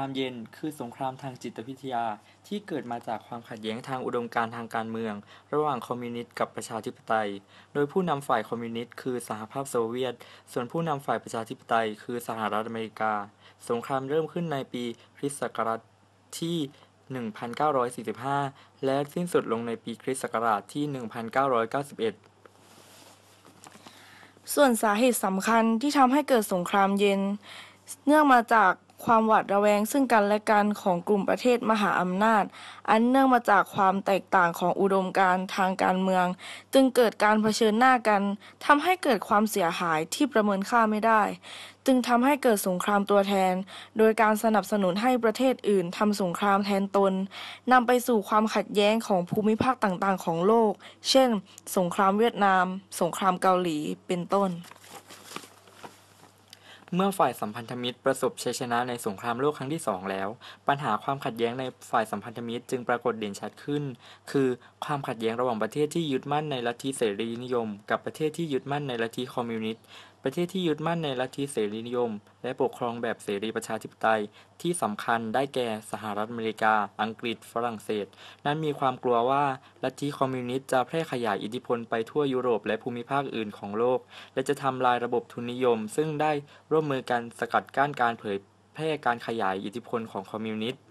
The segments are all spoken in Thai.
รามเย็น คือสงครามทางจิตวิทยาที่เกิดมาจากความขัดแย้งทางอุดมการณ์ทางการเมือง ระหว่างคอมมิวนิสต์กับประชาธิปไตย โดยผู้นำฝ่ายคอมมิวนิสต์คือสหภาพโซเวียต ส่วนผู้นำฝ่ายประชาธิปไตย คือสหรัฐอเมริกา สงครามเริ่มขึ้นในปีคริสต์ศักราชที่ 1945 และสิ้นสุดลงในปีคริสต์ศักราชที่ 1991ส่วนสาเหตุสำคัญที่ทำให้เกิดสงครามเย็น เนื่องมาจากความหวาดระแวงซึ่งกันและกันของกลุ่มประเทศมหาอำนาจ อันเนื่องมาจากความแตกต่างของอุดมการณ์ทางการเมือง จึงเกิดการเผชิญหน้ากันทำให้เกิดความเสียหายที่ประเมินค่าไม่ได้ จึงทำให้เกิดสงครามตัวแทน โดยการสนับสนุนให้ประเทศอื่นทำสงครามแทนตนนำไปสู่ความขัดแย้งของภูมิภาคต่างๆ ของโลก เช่น สงครามเวียดนาม สงครามเกาหลี เป็นต้น เมื่อฝ่ายสัมพันธมิตรประสบชัยชนะในสงครามโลกครั้งที่สองแล้ว ปัญหาความขัดแย้งในฝ่ายสัมพันธมิตรจึงปรากฏเด่นชัดขึ้น คือความขัดแย้งระหว่างประเทศที่ยึดมั่นในลัทธิเสรีนิยม กับประเทศที่ยึดมั่นในลัทธิคอมมิวนิสต์ประเทศที่ยึดมั่นในลัทธิเสรีนิยม และปกครองแบบเสรีประชาธิปไตยที่สำคัญได้แก่สหรัฐอเมริกา อังกฤษ ฝรั่งเศส นั้นมีความกลัวว่าลัทธิคอมมิวนิสต์จะแพร่ขยายอิทธิพลไปทั่วยุโรปและภูมิภาคอื่นของโลก และจะทำลายระบบทุนนิยม ซึ่งได้ร่วมมือกันสกัดกั้นการเผยแพร่การขยายอิทธิพลของคอมมิวนิสต์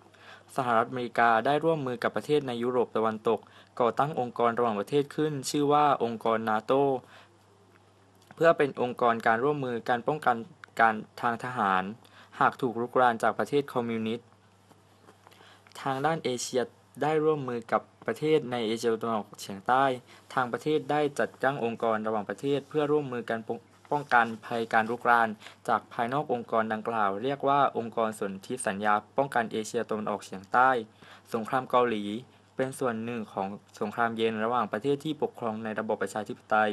สหรัฐอเมริกาได้ร่วมมือกับประเทศในยุโรปตะวันตก ก่อตั้งองค์กรระหว่างประเทศขึ้น ชื่อว่าองค์กรนาโต พื่อเป็นองค์กรการร่วมมือการป้องกันการทางทหาร หากถูกรุกรานจากประเทศคอมมิวนิสต์ทางด้านเอเชียได้ร่วมมือกับประเทศในเอเชียตะวันออกเฉียงใต้ ทางประเทศได้จัดตั้งองค์กรระหว่างประเทศ เพื่อร่วมมือกันป้องกันภัยการรุกราน จากภายนอกองค์กรดังกล่าว เรียกว่าองค์กรสนธิสัญญาป้องกันเอเชียตะวันออกเฉียงใต้ สงครามเกาหลี เป็นส่วนหนึ่งของสงครามเย็นระหว่างประเทศที่ปกครองในระบบประชาธิปไตย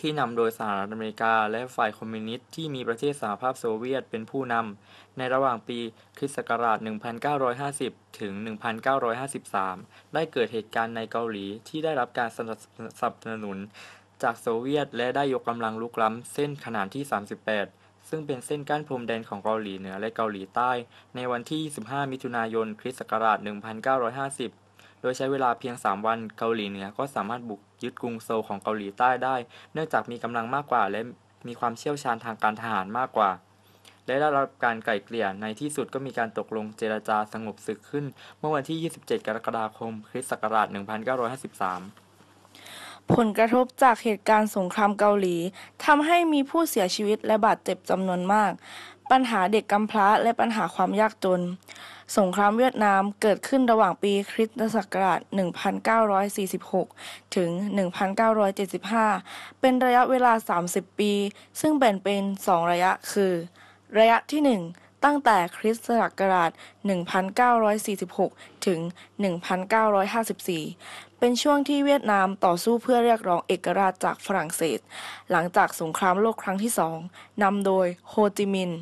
ที่นำโดยสหรัฐอเมริกา และฝ่ายคอมมิวนิสต์ที่มีประเทศสหภาพโซเวียตเป็นผู้นำในระหว่างปีคริสต์ศักราช 1950 ถึง 1953 ได้เกิดเหตุการณ์ในเกาหลีที่ได้รับการสนับสนุนจากโซเวียต และได้ยกกำลังลุกล้ำเส้นขนานที่ 38ซึ่งเป็นเส้นกั้นพรมแดนของเกาหลีเหนือและเกาหลีใต้ ในวันที่ 25 มิถุนายน คริสต์ศักราช 1950 ดยใช้เวลาเพียง 3 วันเกาหลีเหนือก็สามารถบุกยึดกรุงโซลของเกาหลีใต้ได้ เนื่องจากมีกำลังมากกว่า และมีความเชี่ยวชาญทางการทหารมากกว่า และได้รับการไกล่เกลี่ยในที่สุดก็มีการตกลงเจรจาสงบศึกขึ้น เมื่อวันที่ 27 กรกฎาคม คริสต์ศักราช 1953ผลกระทบจากเหตุการณ์สงครามเกาหลีทำให้มีผู้เสียชีวิตและบาดเจ็บจำนวนมาก ปัญหาเด็กกำพร้าและปัญหาความยากจน สงครามเวียดนามเกิดขึ้นระหว่างปีคริสตศักราช 1946 ถึง 1975 เป็นระยะเวลา 30 ปี ซึ่งแบ่งเป็น 2 ระยะคือ ระยะที่ 1ตั้งแต่คริสตศักราช 1946 ถึง 1954 เป็นช่วงที่เวียดนามต่อสู้เพื่อเรียกร้องเอกราชจากฝรั่งเศส หลังจากสงครามโลกครั้งที่สองนำโดยโฮจิมินห์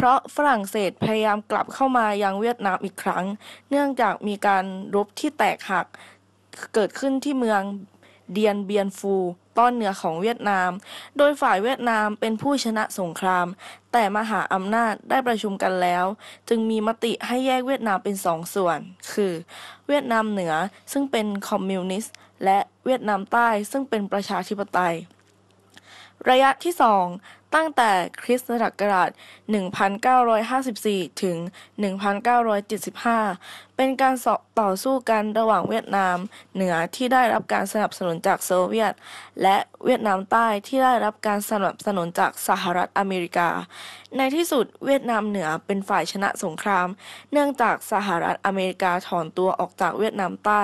เพราะฝรั่งเศสพยายามกลับเข้ามายังเวียดนามอีกครั้ง เนื่องจากมีการรบที่แตกหักเกิดขึ้นที่เมืองเดียนเบียนฟูตอนเหนือของเวียดนาม โดยฝ่ายเวียดนามเป็นผู้ชนะสงคราม แต่มหาอำนาจได้ประชุมกันแล้ว จึงมีมติให้แยกเวียดนามเป็นสองส่วน คือ เวียดนามเหนือซึ่งเป็นคอมมิวนิสต์ และเวียดนามใต้ซึ่งเป็นประชาธิปไตย ระยะที่2 ตั้งแต่คริสตศักราช 1954 ถึง 1975 เป็นการสอบต่อสู้กันระหว่างเวียดนามเหนือที่ได้รับการสนับสนุนจากโซเวียต และเวียดนามใต้ที่ได้รับการสนับสนุนจากสหรัฐอเมริกา ในที่สุดเวียดนามเหนือเป็นฝ่ายชนะสงคราม เนื่องจากสหรัฐอเมริกาถอนตัวออกจากเวียดนามใต้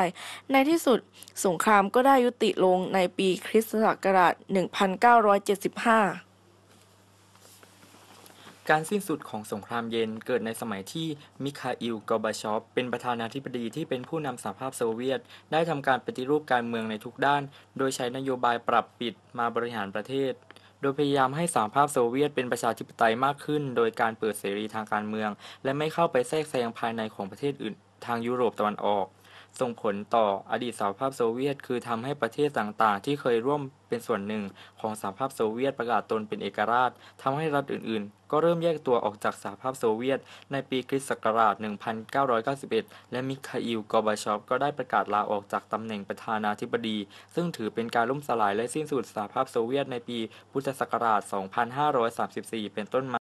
ในที่สุดสงครามก็ได้ยุติลงในปีคริสตศักราช 1975 การสิ้นสุดของสงครามเย็นเกิดในสมัยที่มิคาอิล กอร์บาชอฟ เป็นประธานาธิบดีที่เป็นผู้นำสหภาพโซเวียต ได้ทำการปฏิรูปการเมืองในทุกด้าน โดยใช้นโยบายปรับปิดมาบริหารประเทศ โดยพยายามให้สหภาพโซเวียตเป็นประชาธิปไตยมากขึ้น โดยการเปิดเสรีทางการเมือง และไม่เข้าไปแทรกแซงภายในของประเทศอื่นทางยุโรปตะวันออก ส่งผลต่ออดีตสหภาพโซเวียต คือทำให้ประเทศต่างๆ ที่เคยร่วมเป็นส่วนหนึ่งของสหภาพโซเวียตประกาศตนเป็นเอกราชทำให้รัฐอื่นๆ ก็เริ่มแยกตัวออกจากสหภาพโซเวียต ในปีคริสต์ศักราช 1991 และมิคาอิล กอร์บาชอฟก็ได้ประกาศลาออกจากตำแหน่งประธานาธิบดี ซึ่งถือเป็นการล่มสลายและสิ้นสุดสหภาพโซเวียตในปีพุทธศักราช 2534 เป็นต้นมา